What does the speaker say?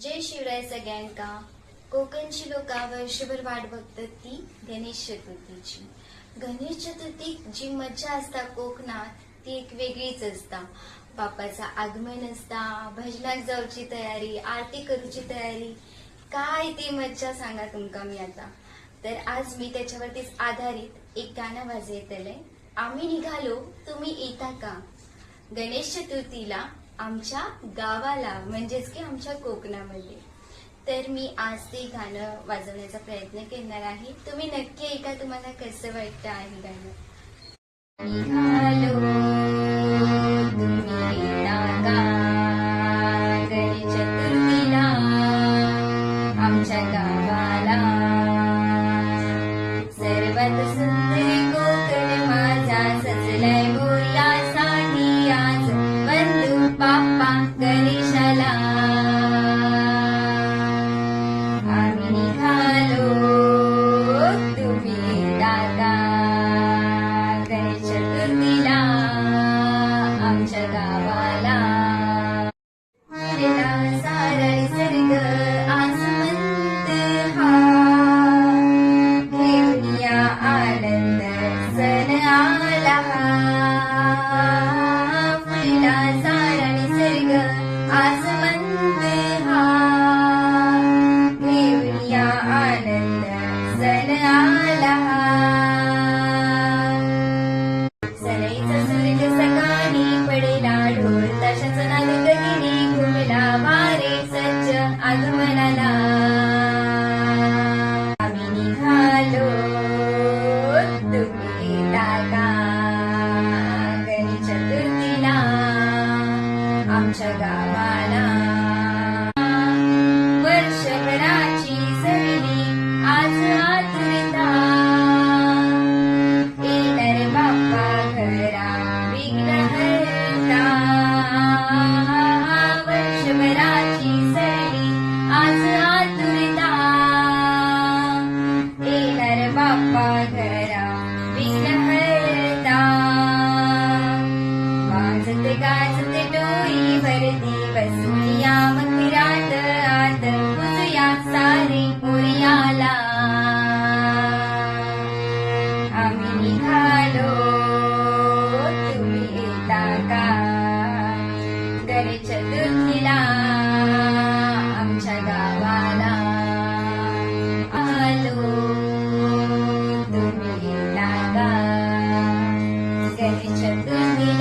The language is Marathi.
जय शिवराय सगळ्यांका. कोकणची लोका वर्षभर वाट बघतात ती गणेश चतुर्थीची. गणेश चतुर्थीक जी मज्जा असता कोकणात ती एक वेगळीच असता. बापाचा आगमन असता भजनाक जावची तयारी आरती करूची तयारी. काय ती मज्जा सांगा तुमका मी आता. तर आज मी त्याच्यावरतीच आधारित एक गाणं वाजवतले आम्ही निघालो तुम्ही येता का? गणेश चतुर्थीला आमच्या गावाला म्हणजेच की आमच्या कोकणामध्ये. तर मी आज ते गाणं वाजवण्याचा प्रयत्न करणार आहे. तुम्ही नक्की ऐका तुम्हाला कसं वाटतं आहे गाणं. सनईचा सूर्य सकाळी पडेला ढोल तशाच घुमला वारे सज्ज आगमनाला आम्ही निघालो तुम्ही येता चतुर्थीला आमच्या गावाला गणेश चतुर्थीला आमच्या गावाला आलो तुम्ही येता का गणेश